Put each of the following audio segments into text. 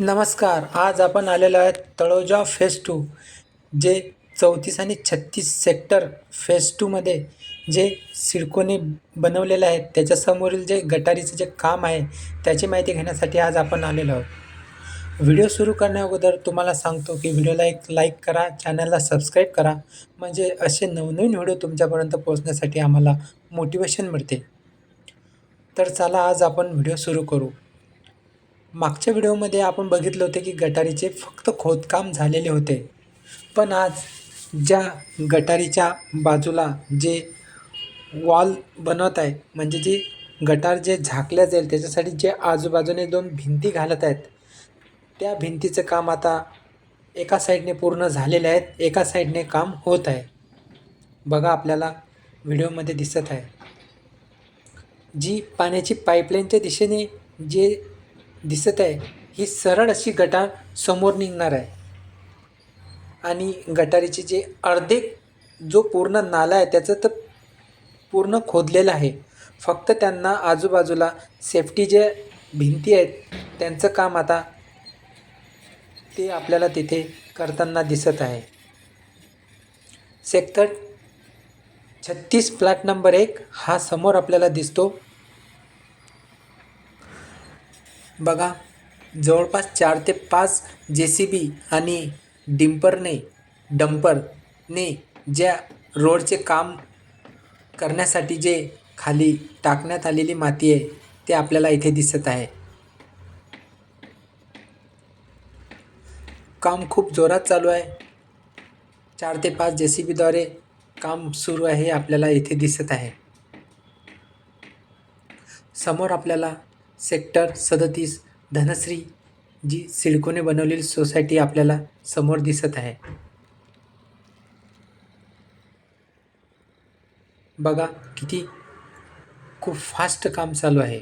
नमस्कार. आज आपण आलेलो आहे तळोजा फेस टू जे चौतीस आणि छत्तीस सेक्टर फेस टूमध्ये जे सिडकोने बनवलेलं आहे त्याच्यासमोरील जे गटारीचं जे काम आहे त्याची माहिती घेण्यासाठी आज आपण आलेलो आहोत. व्हिडिओ सुरू करण्या तुम्हाला सांगतो की व्हिडिओला एक लाईक करा चॅनलला सबस्क्राईब करा. म्हणजे असे नवनवीन व्हिडिओ तुमच्यापर्यंत पोहोचण्यासाठी आम्हाला मोटिवेशन मिळते. तर चला आज आपण व्हिडिओ सुरू करू. मागच्या व्हिडिओमध्ये आपण बघितलं होते की गटारीचे फक्त खोदकाम झालेले होते. पण आज ज्या गटारीच्या बाजूला जे वॉल बनवत आहे म्हणजे जे गटार जे झाकल्या जाईल त्याच्यासाठी जे आजूबाजूने दोन भिंती घालत आहेत त्या भिंतीचं काम आता एका साईडने पूर्ण झालेले आहेत एका साईडने काम होत आहे. बघा आपल्याला व्हिडिओमध्ये दिसत आहे. जी पाण्याची पाईपलाईनच्या दिशेने जे दिसत आहे. ही सरळ अशी गटार समोर निघणार आहे. आणि गटारीचे जे अर्धे जो पूर्ण नाला आहे त्याचं तर पूर्ण खोदलेलं आहे. फक्त त्यांना आजूबाजूला सेफ्टी जे भिंती आहेत त्यांचं काम आता ते आपल्याला तिथे करताना दिसत आहे. सेक्टर छत्तीस प्लॅट नंबर एक हा समोर आपल्याला दिसतो. बघा जवळपास चार ते पाच जे सी बी आणि डिंपरने डंपरने ज्या रोडचे काम करण्यासाठी जे खाली टाकण्यात आलेली माती आहे ते आपल्याला इथे दिसत आहे. काम खूप जोरात चालू आहे. चार ते पाच जे सी बीद्वारे काम सुरू आहे हे आपल्याला इथे दिसत आहे. समोर आपल्याला सेक्टर सदतीस धनश्री जी सिडकोने बनवलेली सोसायटी आपल्याला समोर दिसत आहे. बघा किती खूप फास्ट काम चालू आहे.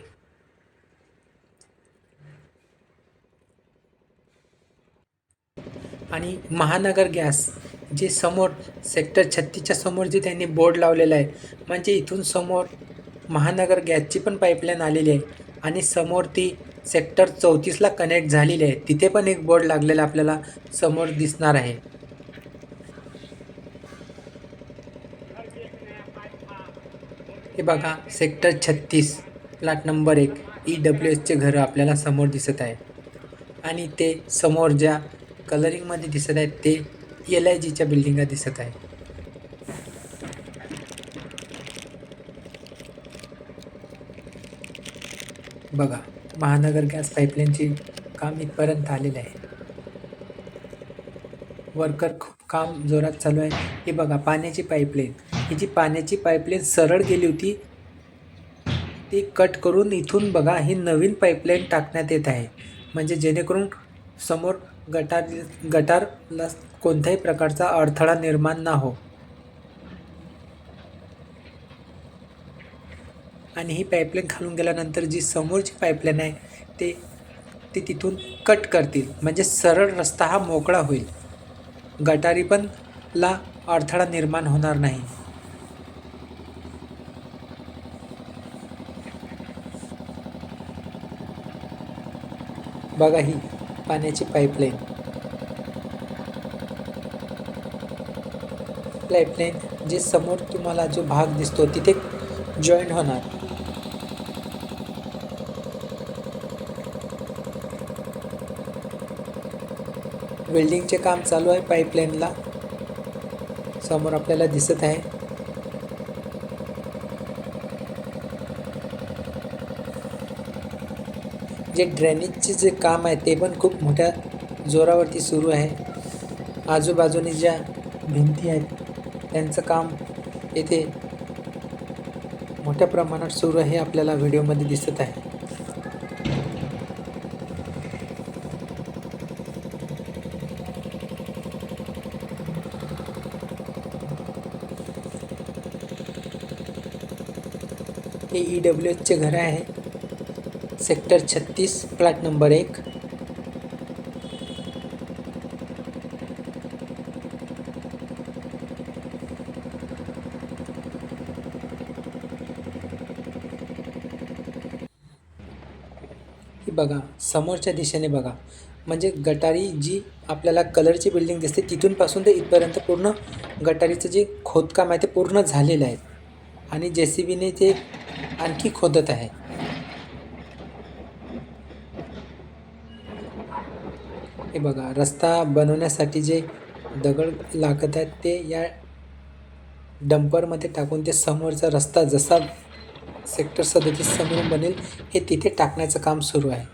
आणि महानगर गॅस जे समोर सेक्टर छत्तीसच्या समोर जे त्यांनी बोर्ड लावलेला आहे म्हणजे इथून समोर महानगर गॅसची पण पाईपलाईन आलेली आहे. आणि समोर ती सेक्टर चौतीसला कनेक्ट झालेली आहे. तिथे पण एक बोर्ड लागलेला आपल्याला समोर दिसणार आहे. हे बघा सेक्टर छत्तीस प्लॅट नंबर एक ई डब्ल्यू एसचे घरं आपल्याला समोर दिसत आहे. आणि ते समोर ज्या कलरिंगमध्ये दिसत आहेत ते एल आय जीच्या बिल्डिंगा दिसत आहे. बघा महानगर गॅस पाईपलाईनचे काम इथपर्यंत आलेले आहे. वर्कर खूप काम जोरात चालू आहे. हे बघा पाण्याची पाईपलाईन ही जी पाण्याची पाईपलाईन सरळ गेली होती ती कट करून इथून बघा ही नवीन पाईपलाईन टाकण्यात येत आहे. म्हणजे जेणेकरून समोर गटार गटारला कोणत्याही प्रकारचा अडथळा निर्माण ना हो. आणि ही पाईपलाईन खालून गेल्यानंतर जी समोरची पाईपलाईन आहे ते ते तिथून कट करतील. म्हणजे सरळ रस्ता हा मोकळा होईल. गटारी पण ला अडथळा निर्माण होणार नाही. बघा ही पाण्याची पाईपलाईन पाईपलाईन जे समोर तुम्हाला जो भाग दिसतो तिथे जॉईंट होणार. वेल्डिंगचे काम चालू आहे पाईपलाईनला. समोर आपल्याला दिसत आहे. जे ड्रेनेजचे जे काम आहे ते पण खूप मोठ्या जोरावरती सुरू आहे. आजूबाजूने ज्या भिंती आहेत त्यांचं काम येथे मोठ्या प्रमाणात सुरू आहे आपल्याला व्हिडिओमध्ये दिसत आहे. हे ई डब्ल्यू एचचे घर आहे. सेक्टर छत्तीस फ्लॅट नंबर एक. बघा समोरच्या दिशेने बघा. म्हणजे गटारी जी आपल्याला कलरची बिल्डिंग दिसते तिथूनपासून ते इथपर्यंत पूर्ण गटारीचं जे खोदकाम आहे ते पूर्ण झालेलं आहे. आणि जे सी बीने ते आणखी खोदत आहे. हे बघा रस्ता बनवण्यासाठी जे दगड लागत आहेत ते या डंपरमध्ये टाकून ते समोरचा रस्ता जसा सेक्टर सदतीस समोरून बनेल हे तिथे टाकण्याचं काम सुरू आहे.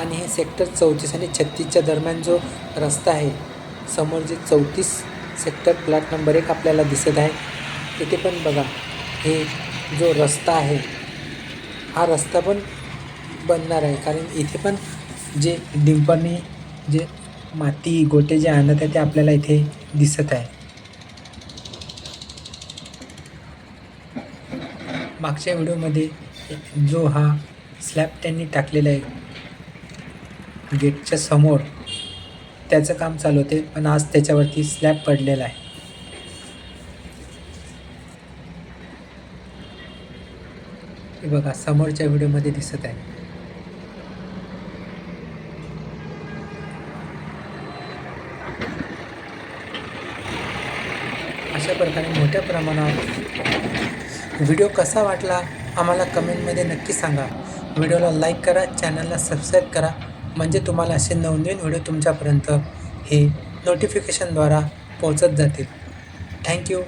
आणि हे सेक्टर चौतीस आणि छत्तीसच्या दरम्यान जो रस्ता आहे समोर जे चौतीस सेक्टर प्लॉट नंबर एक आपल्याला दिसत आहे तिथे पण बघा हे जो रस्ता आहे हा रस्ता पण बनणार आहे. कारण इथे पण जे डिंपरने जे माती गोटे जे आणत आहे ते आपल्याला इथे दिसत आहे. मागच्या व्हिडिओमध्ये जो हा स्लॅब त्यांनी टाकलेला आहे गेटच्या समोर त्याचं काम चालू होते पण आज त्याच्यावरती स्लॅब पडलेला आहे. बघा समोरच्या व्हिडिओमध्ये दिसत आहे. अशा प्रकारे मोठ्या प्रमाणावर व्हिडिओ कसा वाटला आम्हाला कमेंटमध्ये नक्की सांगा. व्हिडिओला लाईक करा चॅनलला सबस्क्राईब करा. म्हणजे तुम्हाला असे नवनवीन व्हिडिओ तुमच्यापर्यंत हे नोटिफिकेशनद्वारा पोहोचत जातील. थँक्यू.